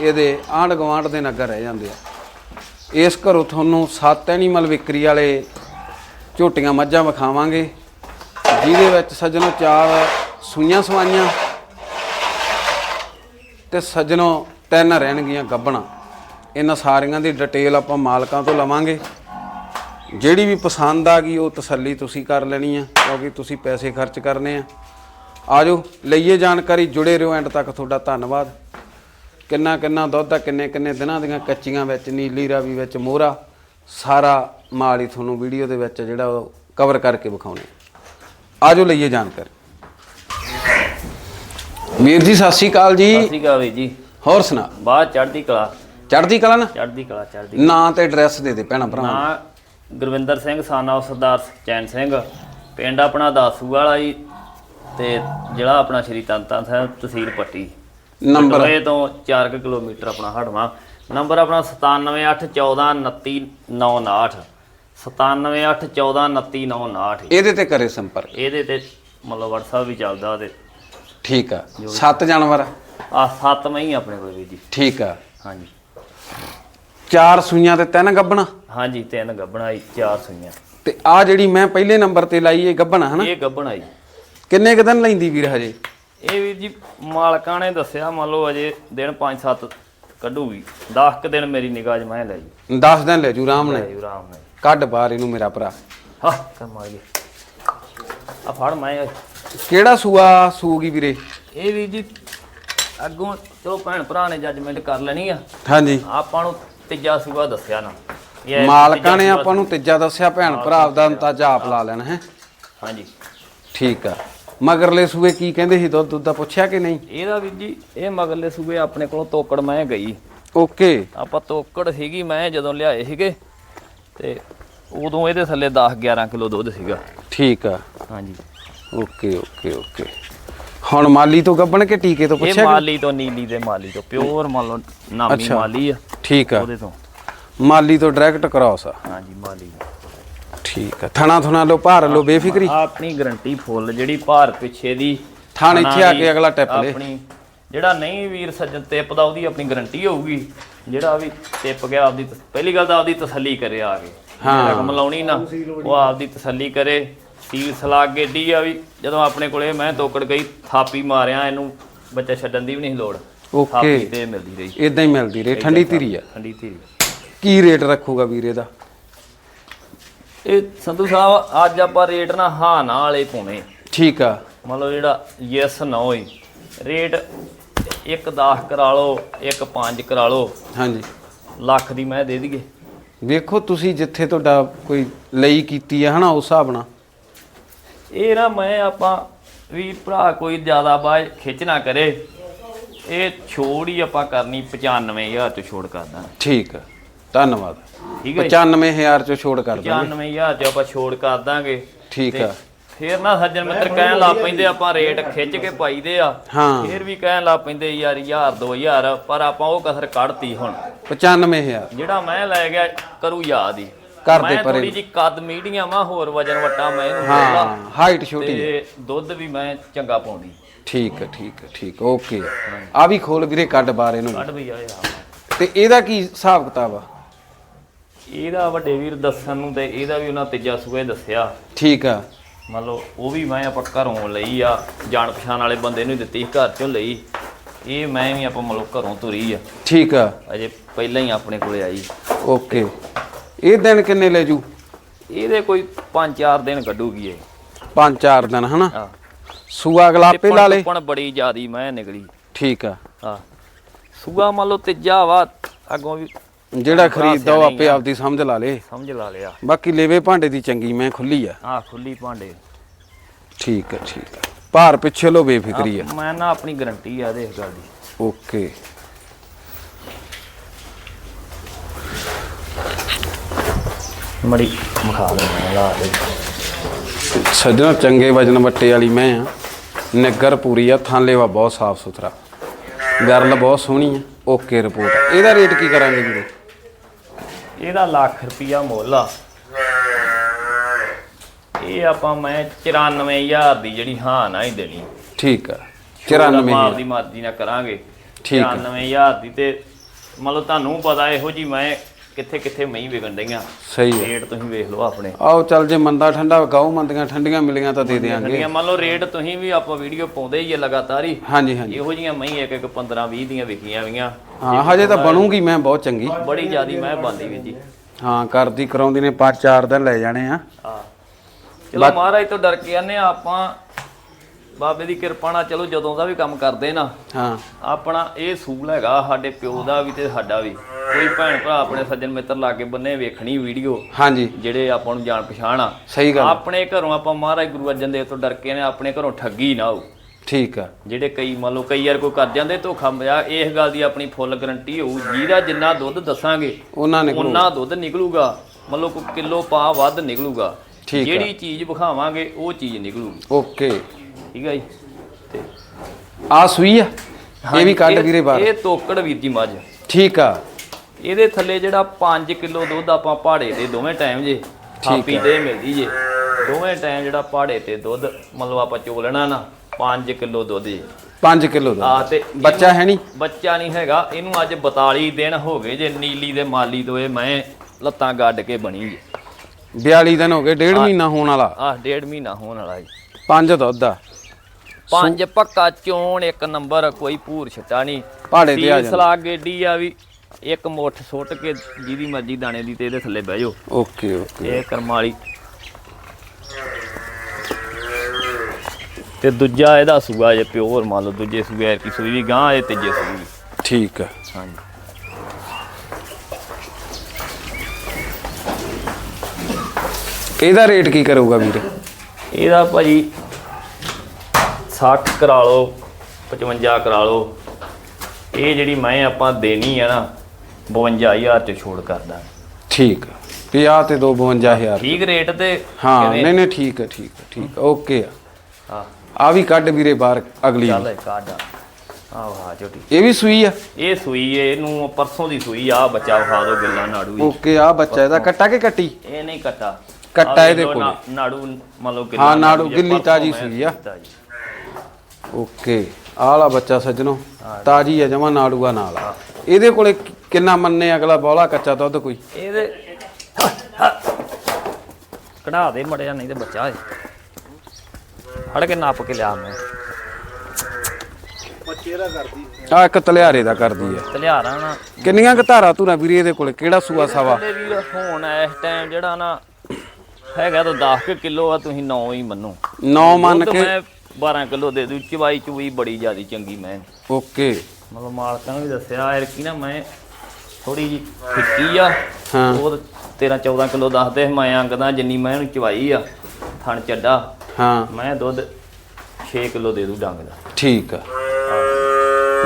ਇਹਦੇ ਆਂਢ ਗੁਆਂਢ ਦੇ ਨਗਰ ਰਹਿ ਜਾਂਦੇ ਆ। ਇਸ ਘਰੋਂ ਤੁਹਾਨੂੰ ਸੱਤ ਐਨੀਮਲ ਵਿਕਰੀ ਵਾਲੇ ਝੋਟੀਆਂ ਮੱਝਾਂ ਵਿਖਾਵਾਂਗੇ, ਜਿਹਦੇ ਵਿੱਚ ਸੱਜਣੋ ਚਾਰ ਸੂਈਆਂ ਸਵਾਈਆਂ ਤੇ ਸੱਜਣੋ ਤਿੰਨ ਰਹਿਣਗੀਆਂ ਗੱਬਣਾ। ਇਹਨਾਂ ਸਾਰੀਆਂ ਦੀ ਡਿਟੇਲ ਆਪਾਂ ਮਾਲਕਾਂ ਤੋਂ ਲਵਾਂਗੇ। ਜਿਹੜੀ ਵੀ ਪਸੰਦ ਆ ਗਈ, ਉਹ ਤਸੱਲੀ ਤੁਸੀਂ ਕਰ ਲੈਣੀ ਆ, ਕਿਉਂਕਿ ਤੁਸੀਂ ਪੈਸੇ ਖਰਚ ਕਰਨੇ ਆ। ਆਜੋ, ਲਈਏ ਜਾਣਕਾਰੀ, ਜੁੜੇ ਰਹੋ, ਐਂਡ ਤੱਕ ਤੁਹਾਡਾ ਧੰਨਵਾਦ। ਕਿੰਨਾ ਕਿੰਨਾ ਦੁੱਧ ਆ ਕਿੰਨੇ ਕਿੰਨੇ ਦਿਨਾਂ ਦੀਆਂ ਕੱਚੀਆਂ ਵਿੱਚ ਨੀਲੀ ਰਾਵੀ ਵਿੱਚ ਮੋਹਰਾ ਸਾਰਾ ਮਾਲ ਹੀ ਤੁਹਾਨੂੰ ਵੀਡੀਓ ਦੇ ਵਿੱਚ ਜਿਹੜਾ ਉਹ ਕਵਰ ਕਰਕੇ ਵਿਖਾਉਣੇ ਆਜੋ ਲਈਏ ਜਾਣਕਾਰੀ। ਵੀਰ ਜੀ ਸਤਿ ਸ਼੍ਰੀ ਅਕਾਲ ਜੀ। ਸਤਿ ਸ਼੍ਰੀ ਅਕਾਲ ਵੀਰ ਜੀ। ਹੋਰ ਸੁਣਾ। ਬਾਅਦ ਚੜ੍ਹਦੀ ਕਲਾ। ਚੜ੍ਹਦੀ ਕਲਾ ਨਾ? ਚੜ੍ਹਦੀ ਕਲਾ ਚੜ੍ਹਦੀ ਨਾਂ ਤੇ ਐਡਰੈਸ ਦੇ ਦੇ ਭੈਣਾ ਭਰਾ ਨਾਂ। ਗੁਰਵਿੰਦਰ ਸਿੰਘ ਸਾਨਾ ਸਰਦਾਰ ਚੈਨ ਸਿੰਘ। ਪਿੰਡ ਆਪਣਾ ਦਾਸੂ ਵਾਲਾ ਜੀ ਤੇ ਜ਼ਿਲ੍ਹਾ ਆਪਣਾ ਸ਼੍ਰੀ ਤਨਤਨ ਸਾਹਿਬ ਤਹਿਸੀਲ ਪੱਟੀ। ਨੰਬਰ। ਪਟੋਏ ਤੋਂ 4 ਕਿਲੋਮੀਟਰ ਆਪਣਾ ਹਟਵਾ ਨੰਬਰ ਆਪਣਾ 9781142959 9781142959 ਇਹਦੇ ਤੇ ਕਰੇ ਸੰਪਰਕ। ਇਹਦੇ ਤੇ ਮਤਲਬ WhatsApp ਵੀ ਚੱਲਦਾ ਤੇ ਠੀਕ ਆ। ਸੱਤ ਜਾਨਵਰ ਆ? ਸੱਤ ਮਹੀਂ ਆਪਣੇ ਕੋਲ ਵੀਰ ਜੀ। ਠੀਕ ਆ। ਹਾਂਜੀ। ਚਾਰ ਸੂਈਆਂ ਤੇ ਤਿੰਨ ਗੱਬਣਾ? ਹਾਂਜੀ ਤਿੰਨ ਗੱਬਣਾ ਜੀ ਚਾਰ ਸੂਈਆਂ। ਤੇ ਆ ਜਿਹੜੀ ਮੈਂ ਪਹਿਲੇ ਨੰਬਰ ਤੇ ਲਾਈ ਇਹ ਗੱਬਣਾ ਹਨਾ? ਇਹ ਗੱਬਣਾ ਜੀ। ਕਿੰਨੇ ਕੁ ਦਿਨ ਲੈਂਦੀ ਵੀਰ ਹਜੇ? ਇਹ ਵੀਰ ਜੀ ਮਾਲਕਾਂ ਨੇ ਦੱਸਿਆ ਮੰਨ ਲਓ ਅਜੇ ਦਿਨ 5-7 ਕੱਢੂਗੀ। 10 ਕ ਦਿਨ ਮੇਰੀ ਨਿਗਾਹ 'ਚ ਮੈਂ ਲੈ ਜੀ। 10 ਦਿਨ ਲੈ ਜੂ ਲੈ ਆਰਾਮ ਨਾਲ। ਕੱਢ ਬਾਹਰ ਇਹਨੂੰ ਮੇਰਾ ਭਰਾ। ਹਾਂ ਕਮਾ ਗਏ ਆ ਫੜ ਮੈਂ ਕਿਹੜਾ ਸੂਆ ਸੂਗੀ ਵੀਰੇ? ਇਹ ਵੀਰ ਜੀ ਅੱਗੋਂ ਚਲੋ ਭੈਣ ਭਰਾ ਨੇ ਜੱਜਮੈਂਟ ਕਰ ਲੈਣੀ ਆ। ਹਾਂਜੀ। ਆਪਾਂ ਨੂੰ ਤੀਜਾ ਸੂਆ ਦੱਸਿਆ ਨਾ। ਇਹ ਮਾਲਕਾਂ ਨੇ ਤੀਜਾ ਆਪਾਂ ਨੂੰ ਤੀਜਾ ਦੱਸਿਆ ਭੈਣ ਭਰਾ ਆਪਦਾ ਅੰਤਾਜਾ ਆਪ ਲਾ ਲੈਣਾ ਹੈ? ਸੂਆ- ਹਾਂਜੀ। ਠੀਕ ਆ। ਮਗਰਲੇ ਸੂਏ ਕੀ ਕਹਿੰਦੇ ਸੀ? ਦੁੱਧ ਦੁੱਧ ਦਾ ਪੁੱਛਿਆ ਕਿ ਨਹੀਂ? ਇਹਦਾ ਵੀਰ ਜੀ ਇਹ ਮਗਰਲੇ ਸੂਏ ਆਪਣੇ ਕੋਲੋਂ ਤੋਕੜ ਮੈਂ ਗਈ। ਓਕੇ। ਆਪਾਂ ਤੋਕੜ ਸੀਗੀ ਮੈਂ ਜਦੋਂ ਲਿਆਏ ਸੀਗੇ ਤੇ ਉਦੋਂ ਇਹਦੇ ਥੱਲੇ 10 11 ਕਿਲੋ ਦੁੱਧ ਸੀਗਾ। ਠੀਕ ਆ। ਹਾਂਜੀ। Okay okay okay. ਹੁਣ ਮਾਲੀ ਤੋਂ ਗੱਬਣ ਕੇ ਟੀਕੇ ਤੋਂ ਇਹ ਪੁੱਛਿਆ ਕਿ- ਮਾਲੀ ਤੋਂ ਨੀਲੀ ਦੇ ਮਾਲੀ ਤੋਂ ਪਿਓਰ ਮੰਨ ਲਓ ਨਾਮੀ ਅੱਛਾ। ਮਾਲੀ ਆ ਠੀਕ ਆ। ਉਹਦੇ ਤੋਂ। ਮਾਲੀ ਤੋਂ ਡਾਇਰੈਕਟ ਕਰਾਸ ਆ ਹਾਂਜੀ ਮਾਲੀ। ਤੋਂ। ਠੀਕ ਆ। ਥਣਾ ਥੁਣਾ ਲੋ ਭਾਰ ਲੋ ਬੇਫਿਕਰੀ। ਆਪਣੀ ਗਰੰਟੀ ਫੁੱਲ ਜਿਹੜੀ ਭਾਰ ਪਿੱਛੇ ਦੀ ਥਣ ਇੱਥੇ ਆ ਦੀ ਕੇ ਅਗਲਾ ਟਿੱਪ ਲੇ। ਆਪਣੀ ਜਿਹੜਾ ਨਹੀਂ ਵੀਰ ਸੱਜਣ ਟਿੱਪਦਾ ਉਹਦੀ ਆਪਣੀ ਗਰੰਟੀ ਹੋਊਗੀ। ਜਿਹੜਾ ਵੀ ਟਿੱਪ ਗਿਆ ਆਪਦੀ ਤਸ- ਪਹਿਲੀ ਗੱਲ ਤਾਂ ਆਪਦੀ ਤਸੱਲੀ ਕਰੇ ਆ ਕੇ। ਹਾਂ। ਰਕਮ ਲਾਉਣੀ ਨਾ ਉਹ ਆਪਦੀ ਤਸੱਲੀ ਕਰੇ। ਸੀਲ ਸਲਾਗ ਗੇਡੀ ਆ ਵੀ ਜਦੋਂ ਆਪਣੇ ਕੋਲੇ ਮੈਂ ਤੋਕੜ ਗਈ ਥਾਪੀ ਮਾਰਿਆ ਇਹਨੂੰ ਬੱਚਾ ਛੱਡਣ ਦੀ ਵੀ ਨਹੀਂ ਲੋੜ। ਓਕੇ। ਥਾਪੀ ਤੇ ਮਿਲਦੀ ਰਹੀ। ਇਦਾਂ ਹੀ ਮਿਲਦੀ ਰਹੇ ਠੰਡੀ ਧੀਰੀ ਆ। ਠੰਡੀ ਧੀਰੀ। ਕੀ ਰੇਟ ਰੱਖੂਗਾ ਵੀਰੇ ਦਾ ਇਹ ਸੰਧੂ ਸਾਹਿਬ ਅੱਜ ਆਪਾਂ ਰੇਟ ਨਾ ਹਾਂ ਨਾ ਵਾਲੇ ਪਾਉਣੇ। ਠੀਕ ਆ। ਮੰਨ ਲਓ ਜਿਹੜਾ ਯੈਸ ਨੋ ਹੀ ਰੇਟ ਇੱਕ 10 ਕਰਾ ਲਓ ਇੱਕ 5 ਕਰਾ ਲਓ। ਹਾਂਜੀ। ਲੱਖ ਦੀ ਮੈਂ ਦੇ ਦਈਏ। ਵੇਖੋ ਤੁਸੀਂ ਜਿੱਥੇ ਤੁਹਾਡਾ ਕੋਈ ਲਈ ਕੀਤੀ ਆ ਹਨਾ ਉਸ ਹਿਸਾਬ ਨਾਲ। ਇਹ ਨਾ ਮੈਂ ਆਪਾਂ ਵੀ ਭਰਾ ਕੋਈ ਜ਼ਿਆਦਾ ਬਾਅਦ ਖਿੱਚ ਨਾ ਕਰੇ। ਇਹ ਛੋੜ ਹੀ ਆਪਾਂ ਕਰਨੀ 95000 ਚ ਛੋੜ ਕਰਦਾ ਠੀਕ ਆ। ਧੰਨਵਾਦ। ਠੀਕ ਹੈ 95000 ਚੋਂ ਛੋੜ ਕਰ ਦਾਂਗੇ। 95000 ਚ ਆਪਾਂ ਛੋੜ ਕਰ ਦਾਂਗੇ। ਠੀਕ ਆ। ਫੇਰ ਨਾ ਸੱਜਣ ਮਿੱਤਰ ਕਹਿਣ ਲੱਗ ਪੈਂਦੇ ਆਪਾਂ ਰੇਟ ਖਿੱਚ ਕੇ ਪਾਈਦੇ ਆ। ਹਾਂ। ਫੇਰ ਵੀ ਕਹਿਣ ਲੱਗ ਪੈਂਦੇ ਯਾਰ 1000 2000 ਪਰ ਆਪਾਂ ਉਹ ਕਸਰ ਕੱਢਤੀ ਹੁਣ। 95000 ਜਿਹੜਾ ਮੈਂ ਲੈ ਗਿਆ ਕਰੂ ਯਾਦ ਹੀ। ਘਰ ਦੇ ਮੈਂ ਪਰੇ। ਥੋੜੀ ਜੀ ਕੱਦ ਮੀਡੀਅਮ ਆ ਹੋਰ ਵਜਨ ਵਟਾ ਮੈਂ ਇਹਨੂੰ ਹਾਂ ਹਾਈਟ ਛੋਟੀ। ਤੇ ਦੁੱਧ ਵੀ ਮੈਂ ਚੰਗਾ ਪਾਉਂਦੀ ਠੀਕ ਠੀਕ ਠੀਕ ਓਕੇ। ਆ ਵੀ ਖੋਲ ਵੀਰੇ ਕੱਢ ਬਾਰ ਇਹਨੂੰ। ਕੱਢ ਵੀ ਆਏ ਆ ਤੇ ਇਹਦਾ ਕੀ ਹਿਸਾਬ ਕਿਤਾਬ ਆ? ਇਹਦਾ ਵੱਡੇ ਵੀਰ ਦੱਸਣ ਨੂੰ ਤੇ ਇਹਦਾ ਵੀ ਉਹਨਾਂ ਤੀਜਾ ਸੂਏ ਦੱਸਿਆ। ਠੀਕ ਆ। ਮੰਨ ਲਓ ਉਹ ਵੀ ਮੈਂ ਆਪਾਂ ਘਰੋਂ ਲਈ ਆ ਜਾਣ ਪਛਾਣ ਵਾਲੇ ਬੰਦੇ ਨੂੰ ਦਿੱਤੀ ਘਰ ਚੋਂ ਲਈ। ਇਹ ਮੈਂ ਵੀ ਆਪਾਂ ਮੰਨ ਲਓ ਘਰੋਂ ਤੁਰੀ ਆ। ਠੀਕ ਆ। ਅਜੇ ਪਹਿਲਾਂ ਹੀ ਆਪਣੇ ਕੋਲੇ ਆਈ। ਓਕੇ। ਇਹ ਦਿਨ ਕਿੰਨੇ ਲੈ ਜੂ? ਇਹਦੇ ਕੋਈ 5-4 ਦਿਨ ਕੱਢੂਗੀ ਇਹ। ਪੰਜ ਚਾਰ ਦਿਨ ਹਨਾ? ਆ ਸੂਆ ਗਲਾਪੇ ਲਾ ਲੇ। ਟਿੱਪਣ ਬੜੀ ਜ਼ਿਆਦੀ ਮੈਂ ਨਿਕਲੀ। ਠੀਕ ਆ। ਆ ਸੂਆ ਮੰਨ ਲਓ ਤੀਜਾ ਵਾ ਅੱਗੋਂ ਵੀ ਜਿਹੜਾ ਖਰੀਦਦਾ ਉਹ ਆਪੇ ਆਪਦੀ ਸਮਝ ਲਾ ਲੇ। ਸਮਝ ਲਾ ਲਿਆ। ਬਾਕੀ ਲੇਵੇ ਭਾਂਡੇ ਦੀ ਚੰਗੀ ਮੈਂ ਖੁੱਲੀ ਆ। ਆ ਖੁੱਲੀ ਭਾਂਡੇ। ਠੀਕ ਹੈ ਠੀਕ ਹੈ ਭਾਰ ਪਿੱਛੇ ਲੋ ਬੇਫਿਕਰੀ ਆ। ਮੈਂ ਨਾ ਆਪਣੀ ਗਰੰਟੀ ਆ ਦੇਖ ਗੱਲ ਦੀ। ਓਕੇ। ਮੜੀ ਮਖਾ ਦੇ ਲਾ ਦੇ। ਸੱਜਣਾ ਚੰਗੇ ਵਜਨ ਵੱਟੇ ਵਾਲੀ ਮੈਂ ਆ। ਨਿੱਗਰ ਪੂਰੀ ਆ ਥਾਂ ਲੇਵਾ ਬਹੁਤ ਸਾਫ਼ ਸੁਥਰਾ। ਗਰਲ ਬਹੁਤ ਸੋਹਣੀ ਆ। ਓਕੇ ਰਿਪੋਰਟ ਇਹਦਾ ਰੇਟ ਕੀ ਕਰਾਂਗੇ ਵੀਰੇ? ਇਹਦਾ ਲੱਖ ਰੁਪਿਆ ਮੁੱਲ ਆ। ਇਹ ਆਪਾਂ ਮੈਂ 94000 ਦੀ ਜਿਹੜੀ ਹਾਂ ਨਾ ਹੀ ਦੇਣੀ। ਠੀਕ ਆ ਮਾਲ 94 ਦੀ ਮਰਜ਼ੀ ਨਾਲ ਕਰਾਂਗੇ। ਠੀਕ ਆ। 94000 ਦੀ ਤੇ ਮਤਲਬ ਤੁਹਾਨੂੰ ਪਤਾ ਇਹੋ ਜੀ ਮੈਂ ਕਿੱਥੇ ਕਿੱਥੇ ਮਹੀਂ ਵਿਕਣ ਡਈਆਂ? ਸਹੀ ਹੈ। ਰੇਟ ਤੁਸੀਂ ਵੇਖ ਲਓ ਆਪਣੇ। ਆਓ ਚੱਲ ਜੇ ਮੰਦਾ ਠੰਡਾ ਗਾਉ ਮੰਦੀਆਂ ਠੰਡੀਆਂ ਮਿਲੀਆਂ ਤਾਂ ਦੇ ਦੇਾਂਗੇ ਠੰਡੀਆਂ। ਮੰਨ ਲਓ ਰੇਟ ਤੁਸੀਂ ਵੀ ਆਪਾਂ ਵੀਡੀਓ ਪਾਉਂਦੇ ਹੀ ਆ ਲਗਾਤਾਰ ਹੀ। ਹਾਂਜੀ ਹਾਂਜੀ। ਇਹੋ ਜੀਆਂ ਮਹੀਂ ਇੱਕ ਇੱਕ 15 20 ਦੀਆਂ ਵਿਕੀਆਂ ਵੀਆਂ ਹਾਂ ਹਜੇ ਤਾਂ ਬਣੂਗੀ ਮੈਂ ਬਹੁਤ ਚੰਗੀ। ਬੜੀ ਜ਼ਿਆਦੀ ਮੈਂ ਬੰਦੀ ਵੀ ਜੀ। ਹਾਂ ਕਰਦੀ ਕਰਾਉਂਦੀ ਨੇ ਪੰਜ ਚਾਰ ਦਿਨ ਲੈ ਜਾਣੇ ਆ। ਹਾਂ। ਚਲੋ ਮਹਾਰਾਜ ਤੋਂ ਡਰ ਕੇ ਆਨੇ ਆਪਾਂ ਬਾਬੇ ਦੀ ਕਿਰਪਾ ਨਾਲ ਚਲੋ ਜਦੋਂ ਦਾ ਵੀ ਕੰਮ ਕਰਦੇ ਨਾ ਹਾਂ। ਆਪਣਾ ਇਹ ਸੂਲ ਹੈਗਾ ਸਾਡੇ ਪਿਓ ਦਾ ਵੀ ਤੇ ਸਾਡਾ ਵੀ। ਕੋਈ ਭੈਣ ਭਰਾ ਆਪਣੇ ਸੱਜਣ ਮਿੱਤਰ ਲਾਗੇ ਬੰਨੇ ਵੇਖਣੀ ਵੀਡੀਓ ਹਾਂਜੀ। ਜਿਹੜੇ ਆਪਾਂ ਨੂੰ ਜਾਣ ਪਛਾਣ ਆ। ਸਹੀ ਗੱਲ ਆਪਣੇ ਘਰੋਂ ਆਪਾਂ ਮਹਾਰਾਜ ਗੁਰੂ ਅਰਜਨ ਦੇਵ ਤੋਂ ਡਰ ਕੇ ਨੇ ਆਪਣੇ ਘਰੋਂ ਠੱਗੀ ਨਾ ਹੋ ਠੀਕ ਆ। ਜਿਹੜੇ ਕਈ ਮੰਨ ਲਓ ਕਈ ਯਾਰ ਕੋਈ ਕਰ ਜਾਂਦੇ ਧੋਖਾ ਮਿਆ ਇਸ ਗੱਲ ਦੀ ਆਪਣੀ ਫੁੱਲ ਗਰੰਟੀ ਹੋਊ। ਜਿਹਦਾ ਜਿੰਨਾ ਦੁੱਧ ਦੱਸਾਂਗੇ ਉਹਨਾਂ ਨੇ ਉਹਨਾਂ ਦੁੱਧ ਨਿਕਲੂਗਾ। ਮੰਨ ਲਓ ਕੋਈ ਕਿਲੋ ਪਾ ਵੱਧ ਨਿਕਲੂਗਾ। ਠੀਕ। ਜਿਹੜੀ ਚੀਜ਼ ਵਿਖਾਵਾਂਗੇ ਉਹ ਚੀਜ਼ ਨਿਕਲੂਗੀ। ਓਕੇ। ਠੀਕ ਹੈ ਜੀ। ਤੇ ਆ ਸੂਈ ਆ ਇਹ ਵੀ ਕੱਢ ਵੀਰੇ ਬਾਹਰ। ਇਹ ਤੋਕੜ ਵੀਰ ਜੀ ਮੱਝ। ਠੀਕ ਆ। ਇਹਦੇ ਥੱਲੇ ਜਿਹੜਾ 5 ਕਿਲੋ ਦੁੱਧ ਆਪਾਂ ਪਹਾੜੇ ਤੇ ਦੋਵੇਂ ਟਾਈਮ ਜੇ ਥਾਪੀ ਤੇ ਮਿਲਦੀ ਜੇ। ਦੋਵੇਂ ਟਾਈਮ ਜਿਹੜਾ ਪਹਾੜੇ ਤੇ ਦੁੱਧ ਮਤਲਬ ਆਪਾਂ ਚੋਲਣਾ ਨਾ 5 ਕਿਲੋ ਦੁੱਧ ਜੇ। 5 ਕਿਲੋ ਦਾ ਆ ਤੇ ਬੱਚਾ ਹੈ ਨਹੀਂ? ਬੱਚਾ ਨਹੀਂ ਹੈਗਾ ਇਹਨੂੰ ਅੱਜ 42 ਦਿਨ ਹੋ ਗਏ ਜੇ ਨੀਲੀ ਦੇ ਮਾਲੀ ਤੋਂ ਇਹ ਮੈਂ ਲੱਤਾਂ ਗੱਡ ਕੇ ਬਣੀ ਜੇ। 42 ਦਿਨ ਹੋ ਗਏ ਡੇਢ ਮਹੀਨਾ ਹੋਣ ਵਾਲਾ। ਆਹ ਡੇਢ ਮਹੀਨਾ ਹੋਣ ਵਾਲਾ ਜੀ। ਪੰਜ ਦੁੱਧ ਆ। ਪੰਜ ਪੱਕਾ ਚੋਣ ਇੱਕ ਨੰਬਰ ਕੋਈ ਭੂਰ ਛਟਾ ਨਹੀਂ। ਪਹਾੜੇ ਤੇ ਆ ਜਾਂਦਾ। ਸਲਾਗ ਗੇਡੀ ਆ ਵੀ ਇੱਕ ਮੁੱਠ ਸੁੱਟ ਕੇ ਜਿਹਦੀ ਮਰਜ਼ੀ ਦਾਣੇ ਦੀ ਤੇ ਇਹਦੇ ਥੱਲੇ ਬਹਿ ਜਾਓ। Okay okay. ਇਹ ਕਰਮ ਵਾਲੀ। ਤੇ ਦੂਜਾ ਇਹਦਾ ਸੂਆ ਜੇ ਪਿਓਰ ਮੰਨ ਲਓ ਦੂਜੇ ਸੂਏ ਕੀ ਸੂਈ ਵੀ ਗਾਂ ਇਹ ਤੀਜੇ ਸੂਈ ਵੀ। ਠੀਕ ਆ। ਹਾਂਜੀ। ਇਹਦਾ ਰੇਟ ਕੀ ਕਰੂਗਾ ਵੀਰੇ? ਇਹਦਾ ਭਾਜੀ 60 ਕਰਾ ਲਓ 55 ਕਰਾ ਲਓ। ਇਹ ਜਿਹੜੀ ਮੈਂ ਆਪਾਂ ਦੇਣੀ ਆ ਨਾ 52000 ਚ ਛੋੜ ਕਰਦਾ। ਠੀਕ ਆ। 50 ਤੇ 2 52000 ਠੀਕ ਰੇਟ ਤੇ ਹਾਂ? ਨਹੀਂ ਨਹੀਂ ਠੀਕ ਹੈ ਠੀਕ ਹੈ ਠੀਕ ਓਕੇ ਆ। ਹਾਂ। ਆ ਵੀ ਕੱਢ ਵੀਰੇ ਬਾਹਰ ਅਗਲੀ ਚੱਲ ਕਾਢ। ਆ ਆਹ ਵਾਹ ਝੋਟੀ। ਇਹ ਵੀ ਸੂਈ ਆ? ਇਹ ਸੂਈ ਏ, ਇਹਨੂੰ ਪਰਸੋਂ ਦੀ ਸੂਈ ਆ ਬੱਚਾ ਵਿਖਾ ਦੋ ਗੱਲਾਂ ਨਾੜੂ ਹੀ। ਓਕੇ ਆ ਬੱਚਾ ਇਹਦਾ ਕੱਟਾ ਕਿ ਕੱਟੀ? ਇਹ ਨਹੀਂ ਕੱਟਾ। ਕੱਟਾ ਇਹਦੇ ਕੋਲ। ਨਾੜੂ ਮੰਨ ਲਓ ਹਾਂ, ਨਾੜੂ ਗਿੱਲੀ ਤਾਜ਼ੀ ਸੂਈ ਆ। ਓਕੇ। ਆਹ ਵਾਲਾ ਬੱਚਾ ਸੱਜਣੋ। ਤਾਜੀ ਆ ਜਮਾ ਨਾੜੂਆ ਨਾਲ। ਆ ਇਹਦੇ ਕੋਲੇ ਕਿੰਨਾ ਮੰਨੇ ਅਗਲਾ ਬੋਲਾ ਕੱਚਾ ਦੁੱਧ ਕੋਈ? ਇਹਦੇ ਕਢਾ ਦੇ ਮੜਿਆ ਨਹੀਂ ਤੇ ਬੱਚਾ ਏ। ਫੜ ਕੇ ਨੱਪ ਕੇ ਲਿਆ ਮੈਂ। ਆ ਇੱਕ ਤਲਿਆਰੇ ਦਾ ਕਰਦੀ ਆ। ਤੇ ਲਿਆ ਰਾਂ ਨਾ। ਕਿੰਨੀਆਂ ਕੁ ਧਾਰਾ ਧੂਰਾ ਵੀਰੇ ਇਹਦੇ ਕੋਲੇ? ਕਿਹੜਾ ਸੂਆ ਸਵਾ? ਤੇ ਵੀਰ ਹੁਣ ਇਸ ਟਾਈਮ ਜਿਹੜਾ ਨਾ ਹੈਗਾ ਤਾਂ 10 ਕਿਲੋ ਆ ਤੁਸੀਂ 9 ਹੀ ਮੰਨੋ। 9 ਮੰਨ ਕੇ ਮੈਂ 12 ਕਿਲੋ ਦੇ ਦੂ ਚਵਾਈ ਚੂਈ ਬੜੀ ਜ਼ਿਆਦੀ ਚੰਗੀ ਮੈਂ। ਓਕੇ। ਮਤਲਬ ਮਾਲਕਾਂ ਨੇ ਵੀ ਦੱਸਿਆ ਯਾਰ ਕੀ ਨਾ ਮੈਂ ਥੋੜੀ ਜੀ ਫਿੱਕੀ ਆ ਹਾਂ। ਉਹ 13 14 ਕਿਲੋ ਦੱਸਦੇ ਮੈਂ ਅੰਗਦਾ ਜਿੰਨੀ ਮੈਂ ਇਹਨੂੰ ਚਵਾਈ ਆ ਥਣ ਚੱਡਾ ਹਾਂ। ਮੈਂ ਦੁੱਧ 6 ਕਿਲੋ ਦੇ ਦੂ ਡੰਗ ਦਾ। ਠੀਕ ਆ।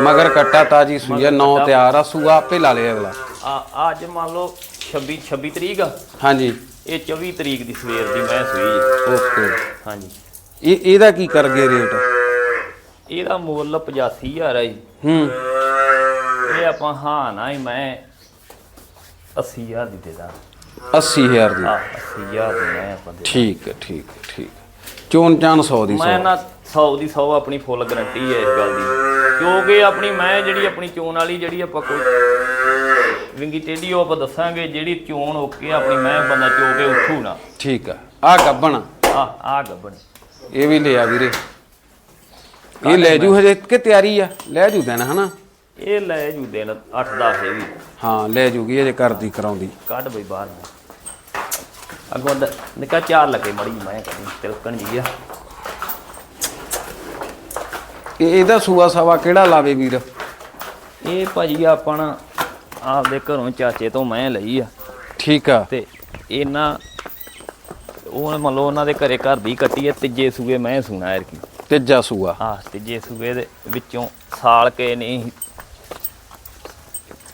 ਮਗਰ ਕੱਟਾ ਤਾਜੀ ਸੂਈ ਆ 9 ਤਿਆਰ ਆ ਸੂਆ ਆਪੇ ਲਾ ਲੇ ਅਗਲਾ। ਆ ਅੱਜ ਮੰਨ ਲਓ 26 26 ਤਰੀਕ ਹਾਂਜੀ। ਇਹ 24 ਤਰੀਕ ਦੀ ਸਵੇਰ ਦੀ ਮੈਂ ਸੂਈ। ਓਕੇ। ਹਾਂਜੀ। ਇਹ ਇਹਦਾ ਕੀ ਕਰ ਗਏ ਰੇਟ? ਇਹਦਾ ਮੁੱਲ 85000 ਆ ਜੀ। ਹੂੰ। ਇਹ ਆਪਾਂ ਹਾਂ ਨਾ ਹੀ ਮੈਂ 80000 ਦੀ ਦੇ ਦਾਂ 80000 ਦੀ। ਆ 80000 ਦੀ ਮੈਂ ਆਪਾਂ ਦੇ ਠੀਕ ਹੈ ਠੀਕ ਹੈ ਠੀਕ ਹੈ। ਚੋਣ ਚਾਨ 100 ਦੀ 100 ਮੈਂ ਨਾ 100 ਦੀ 100 ਆਪਣੀ ਫੁੱਲ ਗਰੰਟੀ ਹੈ ਇਸ ਗੱਲ ਦੀ। ਕਿਉਂਕਿ ਆਪਣੀ ਮੈਂ ਜਿਹੜੀ ਆਪਣੀ ਚੋਣ ਵਾਲੀ ਜਿਹੜੀ ਆਪਾਂ ਕੋਈ ਵਿੰਗੀ ਟੇਢੀ ਉਹ ਆਪਾਂ ਦੱਸਾਂਗੇ ਜਿਹੜੀ ਚੋਣ ਓਕੇ ਆਪਣੀ ਮੈਂ ਬੰਦਾ ਚੋ ਕੇ ਉੱਠੂ ਨਾ। ਠੀਕ ਆ ਆ ਗੱਬਣ। ਆ ਆ ਗੱਬਣ। ਇਹ ਵੀ ਲਿਆ ਵੀਰੇ। ਇਹ ਲੈ ਜੂ ਹਜੇ ਕਿ ਤਿਆਰੀ ਆ? ਲੈ ਜੂ ਦੇਣਾ ਹਨਾ? ਇਹ ਲੈ ਜੂ ਦਿਨ 8-10 ਇਹ ਵੀ। ਹਾਂ ਲੈ ਜੂਗੀ ਅਜੇ ਕਰਦੀ ਕਰਾਉਂਦੀ। ਕੱਢ ਬਈ ਬਾਹਰ। ਅੱਗੋਂ ਨਿੱਕਾ ਚਾਰ ਲੱਗੇ ਮੜੀ ਮੈਂ ਕਰੀ ਤਿਲਕਣ ਜੀ ਆ। ਇਹ ਇਹਦਾ ਸੂਆ ਸਵਾ ਕਿਹੜਾ ਲਾਵੇ ਵੀਰ? ਇਹ ਭਾਜੀ ਆਪਣਾ ਆਪਦੇ ਘਰੋਂ ਚਾਚੇ ਤੋਂ ਮੈਂ ਲਈ ਆ। ਠੀਕ ਆ। ਤੇ ਇਹਨਾਂ ਉਹ ਮੰਨ ਲਓ ਉਹਨਾਂ ਦੇ ਘਰੇ ਘਰ ਦੀ ਕੱਟੀ ਹੈ ਤੀਜੇ ਸੂਏ ਮੈਂ ਸੁਣਾ ਯਾਰ ਕੀ। ਤੀਜਾ ਸੂਆ। ਹਾਂ ਤੀਜੇ ਸੂਏ ਦੇ ਵਿੱਚੋਂ ਸਾਲ ਕੇ ਨਹੀਂ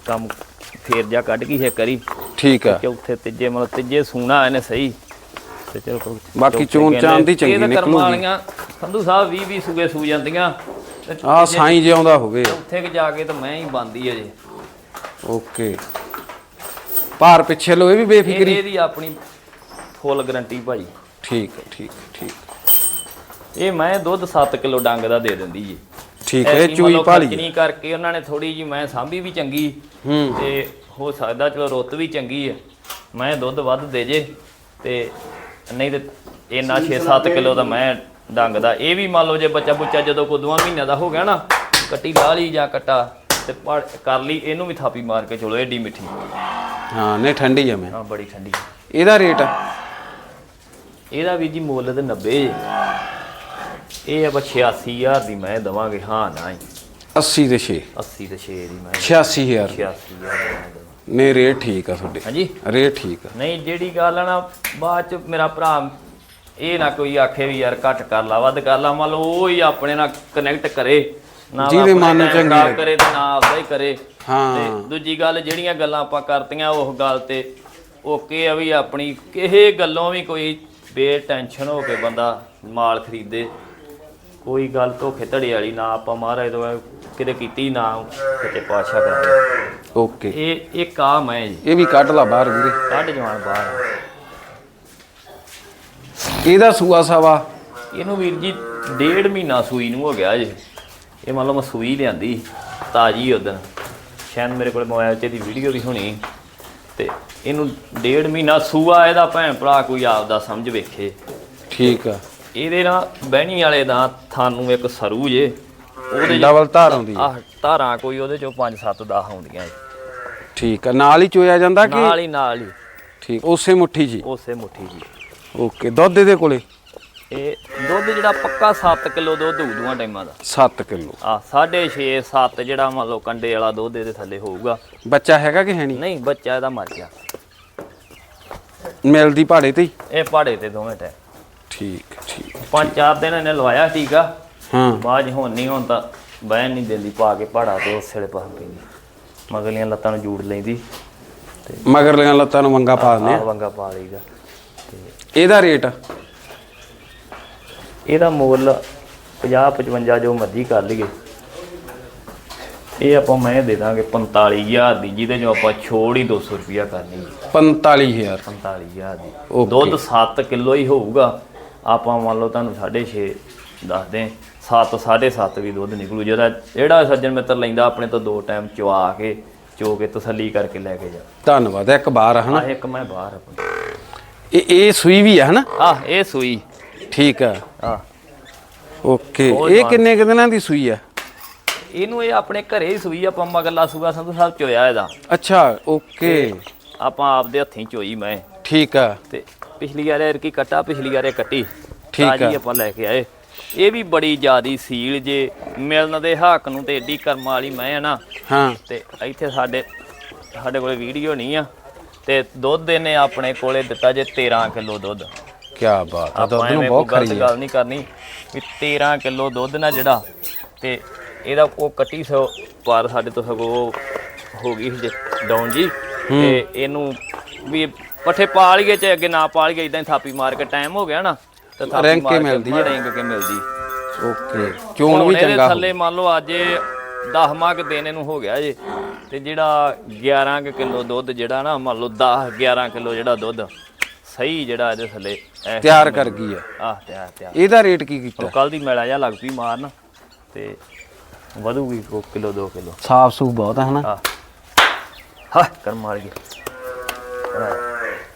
ਕੰਮ ਫੇਰ ਜਾ ਕੱਢ ਗਈ ਹੈ ਕਰੀ। ਠੀਕ ਆ ਚੌਥੇ ਤੀਜੇ ਮਤਲਬ ਤੀਜੇ ਸੂਣਾ ਇਹਨੇ ਸਹੀ। ਤੇ ਚਲੋ ਬਾਕੀ ਚੋਣ ਚਾਂਦ ਦੀ ਚੰਗੀ ਨਿਕਲੂਗੀ। ਸੰਧੂ ਸਾਹਿਬ 20 20 ਸੂਏ ਸੂ ਜਾਂਦੀਆਂ। ਆ ਸਾਈਂ ਜਿਉਂਦਾ ਹੋਵੇ। ਉੱਥੇ ਕਿ ਜਾ ਕੇ ਤਾਂ ਮੈਂ ਹੀ ਬੰਦੀ ਅਜੇ ਓਕੇ। ਭਾਰ ਪਿੱਛੇ ਲੋ ਇਹ ਵੀ ਬੇਫਿਕਰੀ। ਇਹਦੀ ਆਪਣੀ ਫੁੱਲ ਗਰੰਟੀ ਭਾਈ ਠੀਕ ਹੈ ਠੀਕ ਠੀਕ ਇਹ ਮੈਂ ਦੁੱਧ 7 ਕਿਲੋ ਡੰਗ ਦਾ ਦੇ ਦਿੰਦੀ ਜੀ। ਠੀਕ ਹੈ ਚੂਈ ਭਾਲੀ ਖਰਚਣੀ ਕਰਕੇ ਉਹਨਾਂ ਨੇ ਥੋੜੀ ਜੀ ਮੈਂ ਸਾਂਭੀ ਵੀ ਚੰਗੀ। ਹੂੰ। ਤੇ ਹੋ ਸਕਦਾ ਚਲੋ ਰੁੱਤ ਵੀ ਚੰਗੀ ਹੈ। ਮੈਂ ਦੁੱਧ ਵੱਧ ਦੇ ਜੇ ਤੇ ਨਹੀਂ ਤੇ ਇੰਨਾ 6-7 ਕਿਲੋ ਦਾ ਮੈਂ ਡੰਗ ਦਾ। ਇਹ ਵੀ ਮੰਨ ਲਓ ਜੇ ਬੱਚਾ ਬੁੱਚਾ ਜਦੋਂ ਕੋ ਦੋਵਾਂ ਮਹੀਨਿਆਂ ਦਾ ਹੋ ਗਿਆ ਨਾ ਕੱਟੀ ਲਾ ਲਈ ਜਾਂ ਕੱਟਾ ਤੇ ਪੜ ਕਰ ਲਈ ਇਹਨੂੰ ਵੀ ਥਾਪੀ ਮਾਰ ਕੇ ਚਲੋ ਏਡੀ ਮਿੱਠੀ। ਹਾਂ ਨਹੀਂ ਠੰਡੀ ਆ ਮੈਂ। ਹਾਂ ਬੜੀ ਠੰਡੀ। ਇਹਦਾ ਰੇਟ ਇਹਦਾ ਵੀ ਜੀ ਮੁੱਲ ਤੇ 90 ਜੇ। ਇਹ ਆਪਾਂ 86000 ਦੀ ਮੈਂ ਦਵਾਂਗੇ। ਹਾਂ ਨਾ ਹੀ 80 ਦੇ 6 80 ਤੇ 6 ਦੀ ਮੈਂ 86000 86000 ਦੀ ਮੈਂ ਦੇਵਾਂ। ਨੇ ਰੇਟ ਠੀਕ ਆ ਤੁਹਾਡੇ। ਹਾਂਜੀ? ਰੇਟ ਠੀਕ ਆ। ਨਹੀਂ ਜਿਹੜੀ ਗੱਲ ਆ ਨਾ ਬਾਅਦ ਚ ਮੇਰਾ ਭਰਾ ਇਹ ਨਾ ਕੋਈ ਆਖੇ ਵੀ ਯਾਰ ਘੱਟ ਕਰ ਲਾ ਵੱਧ ਕਰ ਲਾ ਮੰਨ ਲਓ ਉਹ ਹੀ ਆਪਣੇ ਨਾਲ ਕਨੈਕਟ ਕਰੇ। ਨਾ ਜਿਹਦੇ ਮਨ ਨੂੰ ਚੰਗੀ। ਕਰੇ ਤੇ ਨਾ ਆਪਦਾ ਹੀ ਕਰੇ। ਹਾਂ। ਤੇ ਦੂਜੀ ਗੱਲ ਜਿਹੜੀਆਂ ਗੱਲਾਂ ਆਪਾਂ ਕਰਤੀਆਂ ਉਹ ਗੱਲ ਤੇ ਓਕੇ ਆ ਵੀ ਆਪਣੀ ਕਿਸੇ ਗੱਲੋਂ ਵੀ ਕੋਈ ਬੇ ਟੈਨਸ਼ਨ ਹੋ ਕੇ ਬੰਦਾ ਮਾਲ ਖਰੀਦੇ। ਕੋਈ ਗੱਲ ਧੋਖੇ ਧੜੇ ਵਾਲੀ ਨਾ ਆਪਾਂ ਮਹਾਰਾਜ ਤੋਂ ਕਿਤੇ ਕੀਤੀ ਨਾ ਕਿਤੇ ਪਾਸ਼ਾ ਕਰਾਵੇ ਓਕੇ। ਇਹ ਇਹ ਕਾਮ ਹੈ ਜੀ। ਇਹ ਵੀ ਕੱਢ ਲਾ ਬਾਹਰ ਵੀਰੇ। ਕੱਢ ਜਵਾਨ ਬਾਹਰ। ਇਹਦਾ ਸੂਆ ਸਾਵਾ? ਇਹਨੂੰ ਵੀਰ ਜੀ ਡੇਢ ਮਹੀਨਾ ਸੂਈ ਨੂੰ ਹੋ ਗਿਆ ਜੇ। ਇਹ ਮੰਨ ਲਓ ਮੈਂ ਸੂਈ ਲਿਆਂਦੀ ਤਾਜੀ ਉਦੋਂ ਸ਼ਾਇਦ ਮੇਰੇ ਕੋਲ ਮੋਬਾਈਲ 'ਚ ਇਹਦੀ ਵੀਡੀਓ ਵੀ ਹੋਣੀ। ਤੇ ਇਹਨੂੰ ਡੇਢ ਮਹੀਨਾ ਸੂਆ ਇਹਦਾ ਭੈਣ ਭਰਾ ਕੋਈ ਆਪਦਾ ਸਮਝ ਵੇਖੇ। ਠੀਕ ਆ। ਇਹਦੇ ਨਾਲ ਬਹਿਣੀ ਵਾਲੇ ਦਾ ਥਾਨੂੰ ਇੱਕ ਸਰੂ ਜੇ ਉਹਦੇ ਡਬਲ ਧਾਰ ਆਉਂਦੀ ਆ ਧਾਰਾਂ ਕੋਈ ਉਹਦੇ ਚੋਂ 5 7 10 ਆਉਂਦੀਆਂ ਜੀ। ਠੀਕ ਆ। ਨਾਲ ਹੀ ਚੋਇਆ ਜਾਂਦਾ ਕਿ ਨਾਲ ਹੀ ਨਾਲ ਹੀ। ਠੀਕ ਉਸੇ ਮੁੱਠੀ ਜੀ? ਉਸੇ ਮੁੱਠੀ ਜੀ। ਓਕੇ ਦੁੱਧ ਇਹਦੇ ਕੋਲੇ? ਇਹ ਦੁੱਧ ਜਿਹੜਾ ਪੱਕਾ 7 ਕਿਲੋ ਦੁੱਧ ਹੋਊ ਦੋਵਾਂ ਟਾਈਮਾਂ ਦਾ। 7 ਕਿਲੋ। ਆ 6.5 7 ਜਿਹੜਾ ਮੰਨ ਲਓ ਕੰਡੇ ਵਾਲਾ ਦੁੱਧ ਇਹਦੇ ਥੱਲੇ ਹੋਊਗਾ। ਬੱਚਾ ਹੈਗਾ ਕਿ ਹੈ ਨਹੀਂ? ਨਹੀਂ ਬੱਚਾ ਇਹਦਾ ਮਰ ਗਿਆ। ਮਿਲਦੀ ਭਾੜੇ ਤੇ ਹੀ? ਇਹ ਪਾੜੇ ਤੇ ਦੋਵੇਂ ਟੈ ਠੀਕ ਠੀਕ ਪੰਜ ਚਾਰ ਦਿਨ ਇਹਨੇ ਲਵਾਇਆ ਟੀਕਾ ਹਾਂ। ਬਾਅਦ 'ਚ ਹੁਣ ਨਹੀਂ ਹੁਣ ਤਾਂ ਬਹਿਣ ਨਹੀਂ ਦਿੰਦੀ ਪਾ ਕੇ ਪਾੜਾ ਤੇ ਉਸੇ ਵੇਲੇ ਪਾ ਪੈਂਦੀ ਮਗਲੀਆਂ ਲੱਤਾਂ ਨੂੰ ਜੂੜ ਲੈਂਦੀ। ਮਗਰਲੀਆਂ ਲੱਤਾਂ ਨੂੰ ਮੰਗਾ ਪਾ ਦਿੰਦੇ ਆਹ ਆ ਵੰਗਾ ਪਾ ਲਈਦਾ। ਇਹਦਾ ਰੇਟ? ਇਹਦਾ ਮੁੱਲ 50 55 ਜੋ ਮਰਜ਼ੀ ਕਰ ਲਈਏ। ਇਹ ਆਪਾਂ ਮੈਂ ਦੇ ਦਾਂਗੇ 45000 ਦੀ ਜਿਹਦੇ ਚੋਂ ਆਪਾਂ ਛੋੜ ਹੀ 200 ਰੁਪਿਆ ਕਰਨੀ ਜੀ 45000 45000 ਦੀ. ਦੁੱਧ 7 ਕਿਲੋ ਹੀ ਹੋਊਗਾ। ਆਪਾਂ ਮੰਨ ਲਓ ਤੁਹਾਨੂੰ 6.5 ਦੱਸਦੇ 7 7.5 ਵੀ ਦੁੱਧ ਨਿਕਲੂ। ਜਿਹੜਾ ਜਿਹੜਾ ਸੱਜਣ ਮਿੱਤਰ ਲੈਂਦਾ ਆਪਣੇ ਤੋਂ ਦੋ ਟਾਈਮ ਚਵਾ ਕੇ ਚੋ ਕੇ ਤਸੱਲੀ ਕਰਕੇ ਲੈ ਕੇ ਜਾ। ਧੰਨਵਾਦ ਇੱਕ ਬਾਰ ਹਨਾ? ਇੱਕ ਮੈਂ ਬਾਹਰ ਆਪਣੀ ਇਹ ਇਹ ਸੂਈ ਵੀ ਆ ਹਨਾ? ਆਹ ਇਹ ਸੂਈ। ਠੀਕ ਆ। ਆਹ ਓਕੇ। ਇਹ। ਕਿੰਨੇ ਕੁ ਦਿਨਾਂ ਦੀ ਸੂਈ ਆ? ਇਹਨੂੰ ਇਹ ਆਪਣੇ ਘਰੇ ਹੀ ਸੂਈ ਆਪਾਂ ਮਗਰਲਾ ਸੂਆ ਸੰਧੂ ਸਾਹਿਬ ਚੋਇਆ ਇਹਦਾ। ਅੱਛਾ ਓਕੇ। ਆਪਾਂ ਆਪਦੇ ਹੱਥੀਂ ਚੋਈ ਮੈਂ। ਠੀਕ ਆ। ਤੇ ਪਿਛਲੀ ਵਾਰੇ ਕੀ ਕੱਟਾ ਪਿਛਲੀ ਵਾਰੇ ਕੱਟੀ। ਠੀਕ ਆ। ਆਪਾਂ ਲੈ ਕੇ ਆਏ। ਇਹ ਵੀ ਬੜੀ ਜ਼ਿਆਦੀ ਸੀਲ ਜੇ ਮਿਲਣ ਦੇ ਹੱਕ ਨੂੰ ਤੇ ਏਡੀ ਕਰਮ ਵਾਲੀ ਮੈਂ ਆ ਨਾ। ਹਾਂ। ਤੇ ਇੱਥੇ ਸਾਡੇ ਸਾਡੇ ਕੋਲੇ ਵੀਡੀਓ ਨਹੀਂ ਆ। ਤੇ ਦੁੱਧ ਇਹਨੇ ਆਪਣੇ ਕੋਲੇ ਦਿੱਤਾ ਜੇ 13 ਕਿਲੋ ਦੁੱਧ। ਕੀ ਬਾਤ ਆ ਦੁੱਧ ਨੂੰ ਬਹੁਤ ਖਰੀ ਗੱਲ ਨਹੀਂ ਕਰਨੀ ਵੀ 13 ਕਿਲੋ ਦੁੱਧ ਨਾ ਜਿਹੜਾ ਤੇ ਇਹਦਾ ਉਹ ਕੱਟੀ ਸੋ ਪਰ ਸਾਡੇ ਤੋਂ ਸਗੋਂ ਹੋ ਗਈ ਸੀ ਡਾਊਨ ਜੀ। ਤੇ ਇਹਨੂੰ ਵੀ ਪੱਠੇ ਪਾ ਲਈਏ ਚਾਹੇ ਅੱਗੇ ਨਾ ਪਾ ਲਈਏ ਇਦਾਂ ਹੀ ਥਾਪੀ ਮਾਰ ਕੇ ਟਾਈਮ ਹੋ ਗਿਆ ਨਾ। ਤੇ ਥਾਪੀ ਰੈਂਕ ਕੇ ਮਿਲਦੀ ਆ। ਰੈਂਕ ਕੇ ਮਿਲਦੀ। ਓਕੇ ਚੋਣ ਵੀ ਚੰਗਾ ਥੱਲੇ ਮੰਨ ਲਓ ਅੱਜ 10ਵਾਂ ਕ ਦਿਨ ਇਹਨੂੰ ਹੋ ਗਿਆ ਜੇ ਤੇ ਜਿਹੜਾ 11 ਕੁ ਕਿਲੋ ਦੁੱਧ ਜਿਹੜਾ ਨਾ ਮੰਨ ਲਓ 10 11 ਕਿਲੋ ਜਿਹੜਾ ਦੁੱਧ ਸਹੀ ਜਿਹੜਾ ਇਹਦੇ ਥੱਲੇ ਤਿਆਰ ਕਰ ਗਈ ਆ। ਆਹ ਤਿਆਰ ਤਿਆਰ। ਇਹਦਾ ਰੇਟ ਕੀ ਕੀਤਾ? ਕੱਲ ਦੀ ਮੈਲਾ ਜਾਂ ਲੱਗ ਪਈ ਮਾਰਨ ਤੇ ਵਧੂਗੀ ਕੋ ਕਿਲੋ 2 ਕਿਲੋ। ਸਾਫ਼ ਸੂਫ ਬਹੁਤ ਆ ਹਨਾ? ਆ ਹਾਂ ਕਰ ਮਾਰ ਗਈ।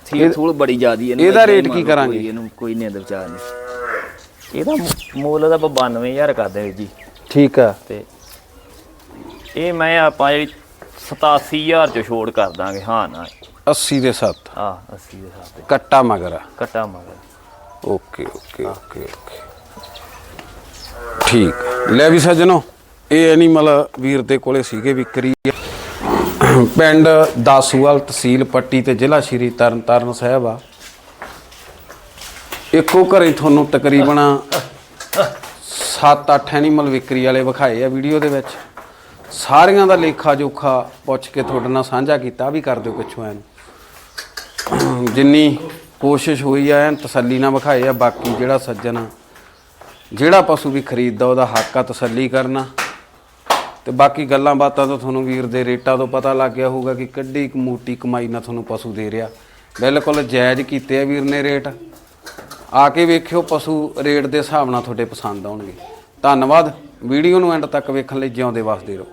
ਥੀ ਥੋੜ ਬੜੀ ਜ਼ਿਆਦੀ ਇਹਨੂੰ ਇਹਦਾ ਹੀ ਰੇਟ ਕੀ ਕਰਾਂਗੇ? ਇਹਨੂੰ ਕੋਈ ਨਹੀਂ ਇਹਦੇ ਵਿਚਾਰ ਨਹੀਂ। ਇਹਦਾ ਮੁ- ਮੁੱਲ ਦਾ ਆਪਾਂ 92000 ਕਰਦੇ ਵੀਰ ਜੀ। ਠੀਕ ਆ। ਤੇ ਇਹ ਮੈਂ ਆਪਾਂ ਜਿਹੜੀ 87000 ਚ ਛੋੜ ਕਰ ਦਾਂਗੇ ਹਾਂ ਨਾ। 80 ਦੇ 7 ਆ 80 ਦੇ ਸਾਥ ਕੱਟਾ ਮਗਰ। ਆ ਕਟਾ ਮਗਰ। Okay okay okay okay. ਠੀਕ। ਲੈ ਵੀ ਸੱਜਣੋ ਇਹ ਐਨੀਮਲ ਵੀਰ ਦੇ ਕੋਲੇ ਸੀਗੇ ਵਿਕਰੀ। ਆ। ਪਿੰਡ ਦਾਸੂਵਾਲ ਤਹਿਸੀਲ ਪੱਟੀ ਤੇ ਜ਼ਿਲ੍ਹਾ ਸ਼੍ਰੀ ਤਰਨਤਾਰਨ ਸਾਹਿਬ ਆ। ਇੱਕੋ ਘਰੇ ਤੁਹਾਨੂੰ ਤਕਰੀਬਨ 7-8 ਐਨੀਮਲ ਵਿਕਰੀ ਵਾਲੇ ਵਿਖਾਏ ਆ ਵੀਡੀਓ ਦੇ ਵਿੱਚ। ਸਾਰਿਆਂ ਦਾ ਲੇਖਾ ਜੋਖਾ ਪੁੱਛ ਕੇ ਤੁਹਾਡੇ ਨਾਲ ਸਾਂਝਾ ਕੀਤਾ ਵੀ ਕਰ ਦਿਓ ਪਿੱਛੋਂ ਇਹਨੂੰ ਜਿੰਨੀ ਕੋਸ਼ਿਸ਼ ਹੋਈ ਆ, ਐਨ ਤਸੱਲੀ ਨਾਲ ਵਿਖਾਏ ਆ, ਬਾਕੀ ਜਿਹੜਾ ਸੱਜਣ ਜਿਹੜਾ ਪਸ਼ੂ ਵੀ ਖਰੀਦਦਾ, ਉਹਦਾ ਹੱਕ ਆ ਤਸੱਲੀ ਕਰਨਾ ਤੇ ਬਾਕੀ ਗੱਲਾਂ ਬਾਤਾਂ ਤੋਂ ਤੁਹਾਨੂੰ ਵੀਰ ਦੇ ਰੇਟਾਂ ਤੋਂ ਪਤਾ ਲੱਗ ਗਿਆ ਹੋਊਗਾ ਕਿ ਕਿੱਡੀ ਕੁ ਮੋਟੀ ਕਮਾਈ ਨਾਲ ਤੁਹਾਨੂੰ ਪਸ਼ੂ ਦੇ ਰਿਹਾ। ਬਿਲਕੁਲ ਜਾਇਜ਼ ਕੀਤੇ ਆ ਵੀਰ ਨੇ ਰੇਟ। ਆ ਕੇ ਵੇਖਿਓ ਪਸ਼ੂ ਰੇਟ ਦੇ ਹਿਸਾਬ ਨਾਲ ਤੁਹਾਡੇ ਪਸੰਦ ਆਉਣਗੇ। ਧੰਨਵਾਦ। ਵੀਡੀਓ ਨੂੰ ਐਂਡ ਤੱਕ ਵੇਖਣ ਲਈ ਜਿਉਂਦੇ ਵਸਦੇ ਰਹੋ।